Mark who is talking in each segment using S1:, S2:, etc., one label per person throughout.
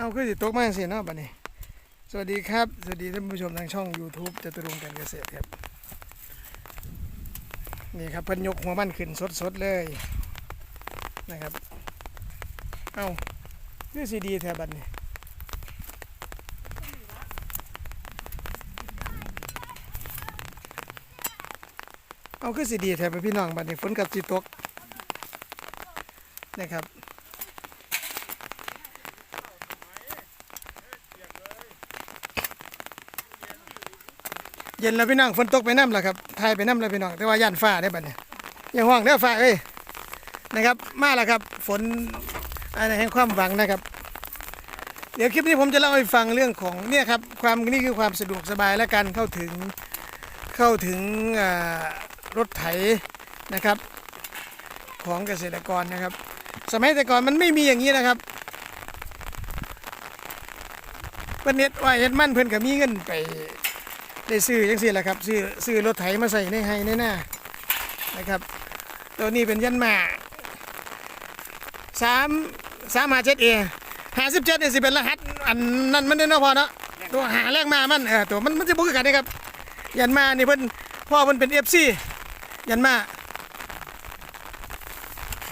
S1: เอาคือสิตกมาสิเนาะบัดนี้ สวัสดีครับ สวัสดีท่านผู้ชมทางช่อง YouTube จตุรงค์การเกษตรครับ นี่ครับเพิ่นยกหัวมันขึ้นสดๆเลยนะครับ เอาคือสีดีแถวบัดนี้เอาคือสีดีแถวพี่น้องบัดนี้ฝนกับสิตกนะครับ เย็นแล้วพี่น้องฝนตกไปน้ำแล้วครับทายไปน้ำแล้วพี่น้องแต่ว่าย่านฟ้าได้บัดเนี่ยอย่าห่วงเด้อฟ้าเอ้ยนะครับ มาแล้วครับ ฝนอะไรแห่งความหวังนะครับ เดี๋ยวคลิปนี้ผมจะเล่าให้ฟังเรื่องของเนี่ยครับความนี่คือความสะดวกสบายและการเข้าถึงเข้าถึงรถไถนะครับ ของเกษตรกรนะครับ สมัยแต่ก่อนมันไม่มีอย่างนี้นะครับเพิ่นเน็ดว่าเฮ็ดมั่นเพิ่อนก็มีเงินไป ได้ซื้อจังซี่แหละครับซื้อซื้อรถไถมาใส่ในไฮในหน้านะครับตัวนี้เป็นยันมาสามสามหาเจ็ดเอหาสิบเจ็ดเนี่ยสิเป็นรหัสอันนั้นมันเด้อเนาะพอเนาะตัวหาแรกมามันเออตัวมันมันจะบุกกันนี่ครับ ยันมานี่เพิ่นพ่อเพิ่นเป็นเอฟซียันมา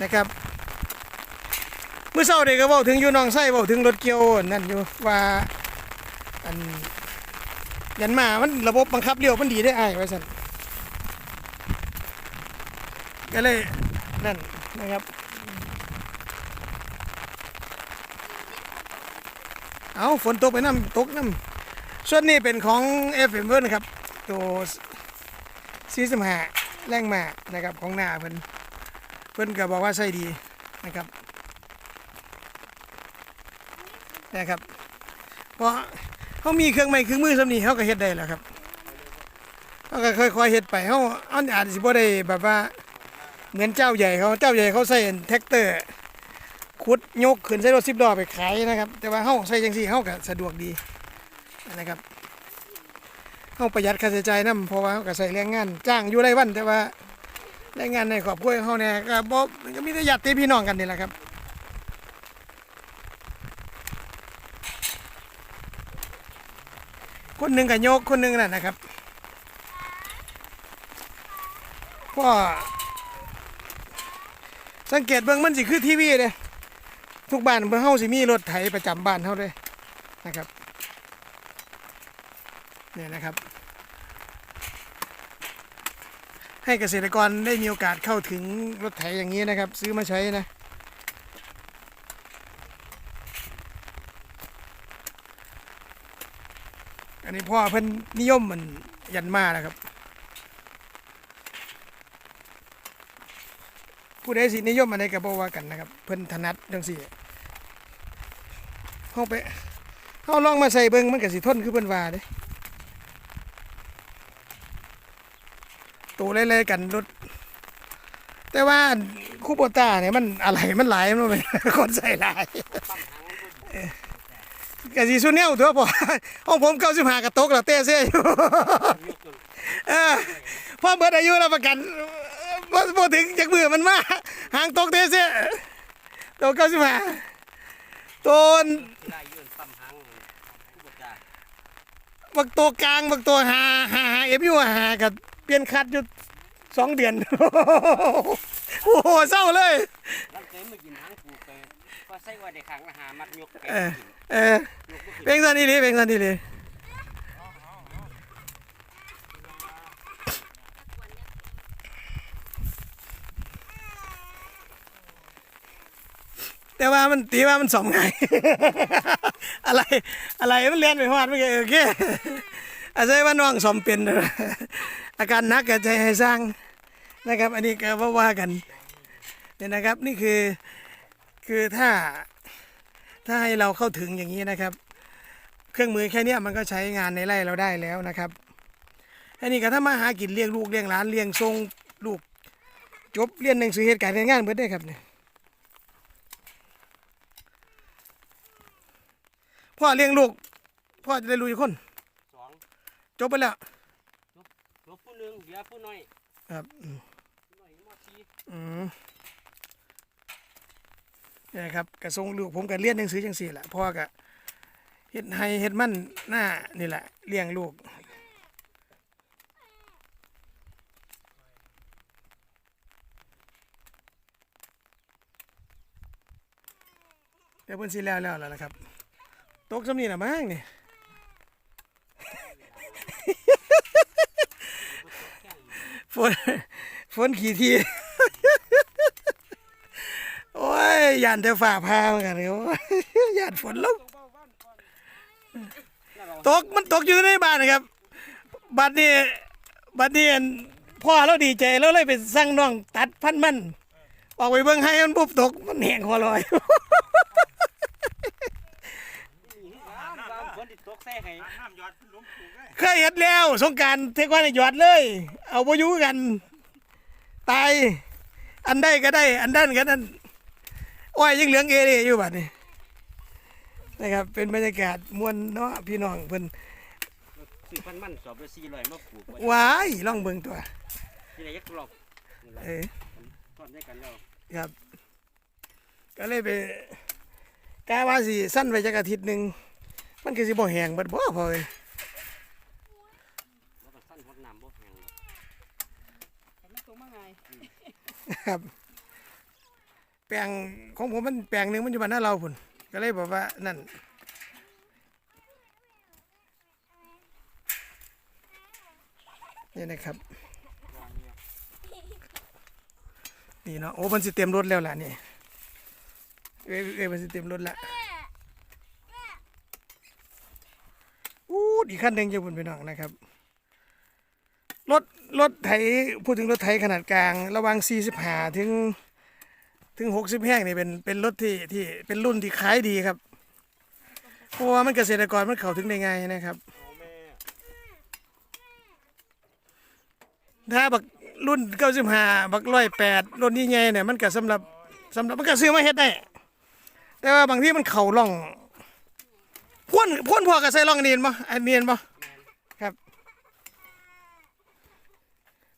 S1: นะครับเมื่อเช้าเด็กก็บอกถึงอยู่หน้องไส้บอกถึงรถเกียวนั่นอยู่ว่าอัน ยันมา มันระบบบังคับเลี้ยวมันดีได้ไอ้ายไว้สันก็เลยนั่นนะครับ เอาฝนตกไปน้ำตกน้ำส่วนนี้เป็นของ f m เวิร์นะครับ ตัวซีสมหาแรงมานะครับของหน้าเพิ่นเพิ่นก็บอกว่าใช่ดีนะครับนะครับเพราะ เขามีเครื่องไม้เครื่องมือสำนีเขาก็เฮ็ดได้แหล้วครับเขาก็ค่อยๆเฮ็ดไปเขาอันอาจสิบ่ได้แบบว่า เหมือนเจ้าใหญ่เขาเจ้าใหญ่เขาใส่แท็กเตอร์ขุดยกขึ้นใส่รถสิบล้อไปขายนะครับ แต่ว่าเขาใส่จังซี่เขาก็สะดวกดีนะครับเขาประหยัดค่าใช้จ่ายนํเพราะว่าเขาก็ใส่แรงงาน จ้างอยู่ไรวันแต่ว่าแรงงานในครอบครัวเขาเนี่ยก็บ่ก็มีแต่ญาติพี่น้องกันนี่แหละครับ คนหนึ่งกับโยกคนหนึ่งน่ะนะครับก็สังเกตเบื้องมันสิคือทีวีเลยทุกบ้านเบื้องเฮาสิมีรถไถประจำบ้านเฮาเลยนะครับเนี่ยนะครับ ให้เกษตรกรได้มีโอกาสเข้าถึงรถไถอย่างนี้นะครับ ซื้อมาใช้นะ อันนี้พ่อเพิ่นนิยมมันยันมานะครับ ผู้ใดสินิยมอันใดก็บ่ว่ากันนะครับ เพิ่นถนัดจังซี่เฮาไปเฮาลองมาใส่เบิ่งมันก็สิทนคือเพิ่นว่าเด้ตัวเล่ๆกันรถแต่ว่าคูโบต้าเนี่ยมันอะไรมันหลายมันเป็นคนใส่หลาย กะสิสุแนวตัวพอห้องผมเก้าสิบห้ากระตกแล้วเต้เซ่อยู่เออพ่อเบิดอายุแล้วประกันบ่บ่ถึงจากมือมันมาหางตกเต้เซ่ตัวเก้าสิบห้าต้
S2: นหางผู้บริการ
S1: บักตัวกลางบักตัวหาหาหาเอฟยูหากับเปลี่ยนคัดอยู่สองเดือน โอ้โหเศร้าเลย
S2: แล้วเคยมา กินหางปูเคยก็ใส่ไว่าในขังอาหารมัดยกแก
S1: เออเออเพลงสันนี่ดิเพลงสันนี่ดิแต่ว่ามันตีว่ามันสมไง อะไรอะไรมันเรียนไปฮอดไม่โอเคอาศัยว่าน้องสมเป็นเด้ออาการหนักกับใจให้สร้างนะครับ อันนี้ก็ว่าว่ากันเนี่ยนะครับ นี่คือ คือถ้าถ้าให้เราเข้าถึงอย่างนี้นะครับ เครื่องมือแค่เนี้ยมันก็ใช้งานในไร่เราได้แล้วนะครับอันนี้ก็ถ้ามาหากินเลี้ยงลูกเลี้ยงหลานเลี้ยงทรงลูก จบเรียนหนังสือเหตุการณ์งานเบิดได้ครับเนี่ยพ่อเลี้ยงลูกพ่อจะได้รู้อีกคน
S2: สอง
S1: จบไปแล้ว
S2: ตัวผู้หนึ่งเหลือผู้น้อย
S1: ครับอืม
S2: ผู้ น้อยมสี่
S1: ครับกระทรงลูกผมก็เรียนหนังสือจังสี่แหละพ่อก็เฮ็ดให้เฮ็ดมันหน้านี่แหละเลี้ยงลูกเดี๋ยวเพิ่นสิแล้วแล้วแล้วล่ะครับ ตกสำนี่น่ะมั้งนี่ฝนฝนขี่ที โอ้ ยานแต่ฝ่าพาเหมือนกันเลยโอ้ยานฝนลงตกมันตกอยู่ในบ้านนะครับบัดนี้บัดนี้พ่อเราดีใจแล้วเลยไปสั่งน้องตัดพันมันออกไปเบิ่งให้มันปุ๊บตกมันแหงคอลอย
S2: ฝนติดตกใส่ให้
S3: น้ำหยอดหลุมปลูกเลย
S1: เคยเห็นแล้วสงการเทควันหยอดเลย เอาไปยู่กัน ตาย อันได้ก็ได้ อันด้านก็นั่น อ้อยยังเหลืองเอเรอยู่บัดนี้นะครับ เป็นบรรยากาศมวลเนาะพี่น้องเพิ่น
S2: ซื้อพันมันสอบละ400มาปลูกไว้
S1: ว้ายล่องเบิ่งตัว
S2: ที่ไหนยักษ์หลอกนี่แหละ
S1: เออ
S2: พร้อมได้กันแล้ว
S1: ครับ ก็เลยไปกาว่าสิสั้นไปจักอาทิตย์หนึ่งมันคือสิบ่แห้งเบิดบ่พอเอ้ย
S2: แล้วก็สั้นหดน้ำบ่แห้งหรอก
S4: มันตรงมาไง
S1: ครับ แปลงของผมมันแปลงหนึ่งมันอยู่บ้านหน้าเราพุ่นก็เลยบอกว่านั่นนี่นะครับ นี่เนาะโอ้มันสิเต็มรถแล้วล่ะนี่เอ้เอ้มันสิเต็มรถละอู้อีกขั้นหนึ่งจะพุ่นไปน้องนะครับรถรถไถพูดถึงรถไถขนาดกลาง ระว่าง45ถึง ถึง60แห้งนี่เป็นเป็นรถที่ที่เป็นรุ่นที่ขายดีครับเพราะว่ามันเกษตรกรมันเข้าถึงได้ไงายนะครับ ถ้าบักรุ่น95บัก108รุ่นนี้ใหญ่เนี่ยมันก็สำหรับสำหรับมันก็ซื้อมาเฮ็ดได้แต่ว่าบางที่มันเข่าล่องพ่นพ่นพอกับใส่ล่องอันนีนบ่อันเนียนบ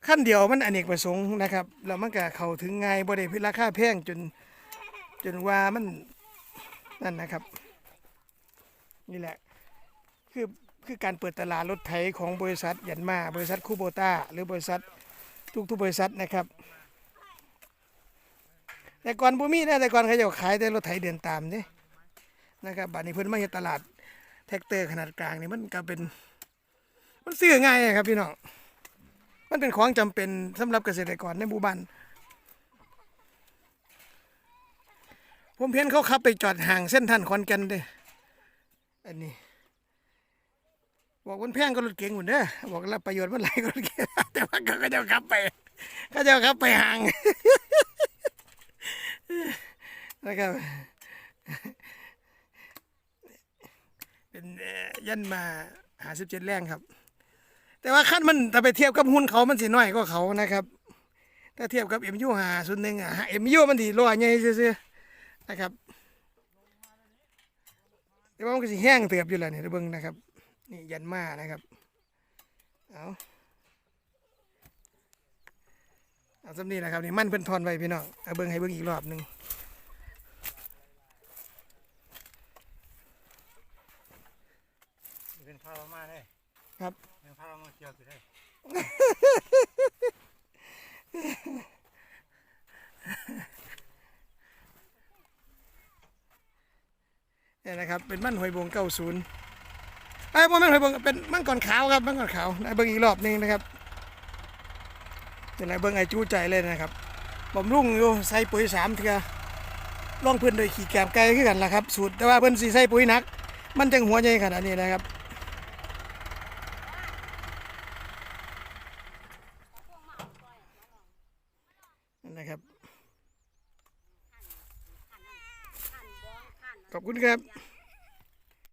S1: ขั้นเดียวมันอเนกประสงค์นะครับแล้วมันก็เข้าถึงง่ายบ่ได้พิราคาแพงจนจนว่ามันนั่นนะครับ นี่แหละ คือคือการเปิดตลาดรถไถของบริษัทยันมาบริษัทคูโบต้าหรือบริษัททุกๆบริษัทนะครับ แต่ก่อนบ่มีนะแต่ก่อนเขาจะขายแต่รถไถเดินตามนี่นะครับบัดนี้เพิ่นมาเฮ็ดตลาดแท็กเตอร์ขนาดกลางนี่มันก็เป็น มันซื้อง่ายอะครับพี่น้อง มันเป็นของจำเป็นสำหรับเกษตรกรในหมู่บ้านผมเห็นเขาขับไปจอดห่างเส้นท่านขอนแก่นเด้อันนี้ บอกมันแพงก็รถเก๋งหมดเด้อบอกรับประโยชน์มันหลก็รถเก๋งแต่ว่าเขาก็จะขับไปเขาจะขับไปห่างนะครับเป็นเอ่อยันมาหาสิบเจ็ดแรงครับ แต่ว่าขั้นมันถ้าไปเทียบกับหุ้นเขามันสิน้อยกว่าเขานะครับ ถ้าเทียบกับเอ็มยูหาส่วนหนึ่งอะเอ็มยูมันดีร้อยใหญ่ซื่อๆนะครับแต่ว่ามันก็สิแห้งเติบอยู่แล้วเนี่ยเบิ่งนะครับ นี่ยันมานะครับเอาเอาสำนีนะครับนี่มันเพิ่นทอนไว้พี่น้องเอาเบิ่งให้เบิ่งอีกรอบหนึ่ง
S3: เป็นข้าวมาเลย
S1: ครับ
S3: เป็นข้าวมาเกี่ยวสิได้
S1: เนี่ยนะครับเป็นมั่นหอยบงเก้าศูนย์ไอ้พวกมั่นหอยบงเป็นมั่นก่อนขาวครับมั่นก่อนขาวไอ้เบิ้งอีกรอบหนึงนะครับนี่แหละเบิ้งไอ้จู้ใจเลยนะครับบำรุงอยู่ใส่ปุ๋ยสามเถื่อลองเพิ่นโดยขี่แกมไกลขึ้นกันละครับสูตรแต่ว่าเพิ่นสีใส่ปุ๋ยนัก มันจังหัวใหญ่ขนาดนี้นะครับนั่นนะครับ ขอบคุณครับ